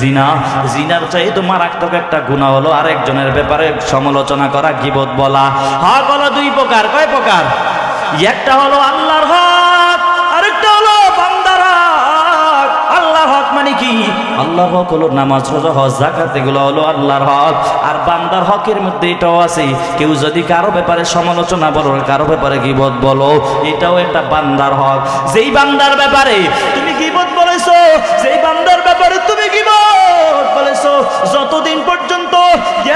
জিনা। জিনার চাইতে মারাত্মক একটা গুণা হলো আরেকজনের ব্যাপারে সমালোচনা করা, গিবত বলা। হক হলো দুই প্রকার, কয় প্রকার? একটা হলো আল্লাহর হক, আরেকটা হলো বান্দার হক। মানে কি? হক হলো নামাজ হজ হলো আল্লাহর হক। আর বান্দার হকের মধ্যে এটাও আছে, কেউ যদি কারও ব্যাপারে সমালোচনা বলো, কারও ব্যাপারে গিবত বলো, এটাও একটা বান্দার হক। যেই বান্দার ব্যাপারে তুমি বলেছ, যেই বান্দার ব্যাপারে তুমি গিবত বলেছ, যতদিন পর্যন্ত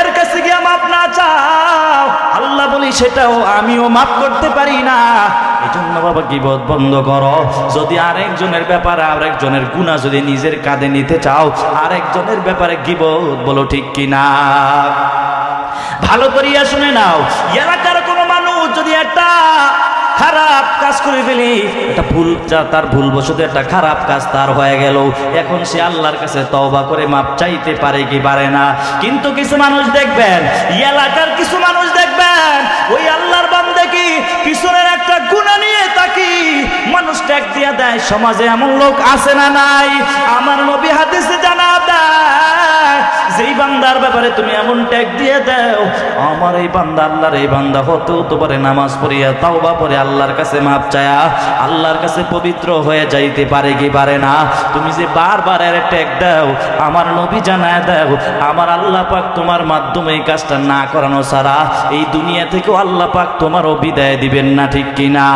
এর কাছে গিয়ে মাপ না চাও, আল্লাহ বলি সেটাও আমিও মাপ করতে পারি না। এই জন্য বাবা গিবত বন্ধ করো। যদি আরেকজনের ব্যাপারে আরেকজনের গুণা যদি নিজের কাঁধে নিতে চাও, আরেকজনের ব্যাপারে গিবত বলো ঠিক কিনা? ভালো করিয়া শুনে নাও, এলাকার কোনো মানুষ যদি একটা খারাপ কাজ করে ফেলি। একটা ভুল তার ভুল বশত একটা খারাপ কাজ তার হয়ে গেল। এখন সে আল্লাহর কাছে তওবা করে মাপ চাইতে পারে কি পারে না। কিন্তু কিছু মানুষ দেখবেন এলাকার কিছু মানুষ দেখবেন, ওই আল্লাহর বান্দে কি পিছনের একটা গুণা নিয়ে তাকি? মানুষ ট্যাগ দিয়ে দেয়, সমাজে এমন লোক আছে না নাই? আমার নবী হাদিসে বান্দার ব্যাপারে তুমি এমন ট্যাগ দিয়ে দাও, আমার এই বান্দা আল্লাহর এই বান্দা হতেও তো পারে নামাজ পড়িয়া, তাওবা পরে আল্লাহর কাছে মাপ চায়া, আল্লাহর কাছে পবিত্র হয়ে যাইতে পারে কি পারে না? তুমি যে বারবার এর ট্যাগ দাও, আমার নবী জানায় দাও, আমার আল্লাহ পাক তোমার মাধ্যমে এই কাজটা না করানো ছাড়া এই দুনিয়া থেকেও আল্লাহ পাক তোমারও বিদায় দিবেন না, ঠিক কিনা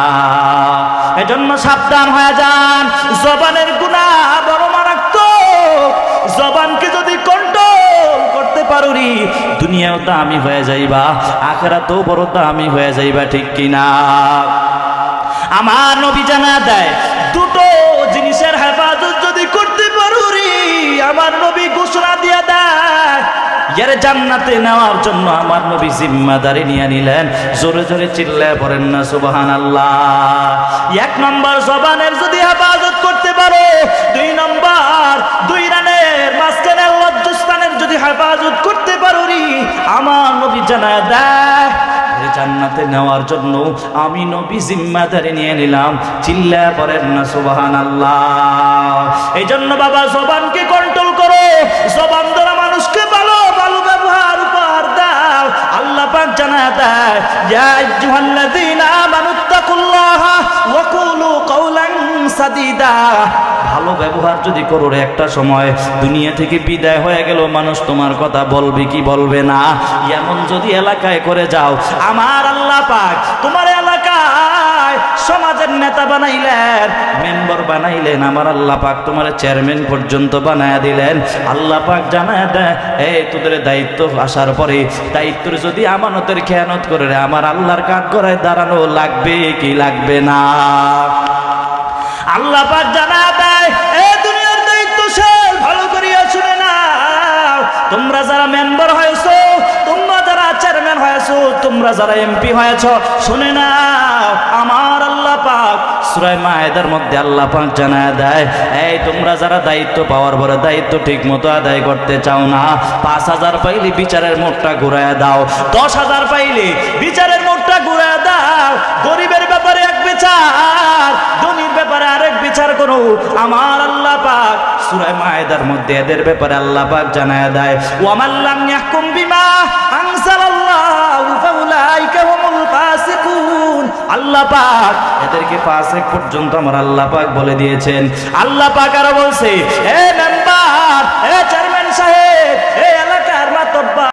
এজন্য সাবধান হয়ে যান, জবানের গুণা বড় মারাত্মক। জবানকে যদি কন্ট্রোল করতে পারুরি দুনিয়াও দামি হয়ে যাইবা, আখেরাতেও বড় দামি হয়ে যাইবা, ঠিক কিনা? আমার নবী জানা দেয়, দুটো জিনিসের হেফাজত যদি করতে পারুরি, আমার নবী ঘোষণা দিয়ে দেয় এর জান্নাতে নেওয়ার জন্য আমার নবী জিম্মাদারি নিয়ে নিলেন, জোরে জোরে চিল্লায় পড়েন না সুবাহান আল্লাহ এক নম্বর জবানের যদি হেফাজত করতে পারো, দুই নম্বর দুই রানের মাঝখানে লজ্জস্থানের যদি হেফাজত করতে পারো রি আমার নবী জানা দেয় জান্নাতে নেওয়ার জন্য আমি নবী জিম্মাদারি নিয়ে নিলাম চিল্লা পড়েন না সুবাহান আল্লাহ এই জন্য বাবা, জবানকে কন্ট্রোল করো, জবান দ্বারা মানুষকে ভালো ভালো ব্যবহার উপহার দাও। আল্লাহ পাক জানা দেয়, ইয়া আইয়ুহাল্লাযীনা আমানুত্তাকুল্লাহা ওয়া কুলু কাওলান সাদিদা। ভালো ব্যবহার যদি করো একটা সময়, দুনিয়া থেকে বিদায় হয়ে গেল মানুষ তোমার কথা বলবে কি বলবে না? এমন যদি এলাকায় করে যাও, আমার আল্লাহ পাক তোমার এলাকায় সমাজের নেতা বানাইলেন, মেম্বার বানাইলেন, আমার আল্লাহ পাক তোমার চেয়ারম্যান পর্যন্ত বানায় দিলেন। আল্লাহ পাক জানায় দেয়, এই তোদের দায়িত্ব আসার পরে, দায়িত্বের যদি আমানতের খেয়ানত করে রে, আমার আল্লাহর কাঠ করায় দাঁড়ানো লাগবে কি লাগবে না? তোমরা যারা এমপি হয়েছ, শুনে নাও, আমার আল্লাহ পাক সুরাই মায়েদার মধ্যে আল্লাহ পাক জানায় দেয়, এই তোমরা যারা দায়িত্ব পাওয়ার পরে দায়িত্ব ঠিক মতো আদায় করতে চাও না, পাঁচ হাজার পাইলে বিচারের মোটটা ঘুরায় দাও, দশ হাজার পাইলে বিচারের মোটটা ঘুরায় দাও, গরিবের ব্যাপারে এক বিচার, ধনির ব্যাপারে আরেক বিচার করো। আমার আল্লাহ পাক সূরা মায়েদার মধ্যে এদের ব্যাপারে আল্লাহ পাক জানায় দেয় ওয়ামাল্লাম ইয়াহকুম বিমা থেকে পাঁচ এক পর্যন্ত আমার আল্লাহ পাক বলে দিয়েছেন। আল্লাহ পাক আরও বলছে, এ মেম্বার, এ চেয়ারম্যান সাহেব, এ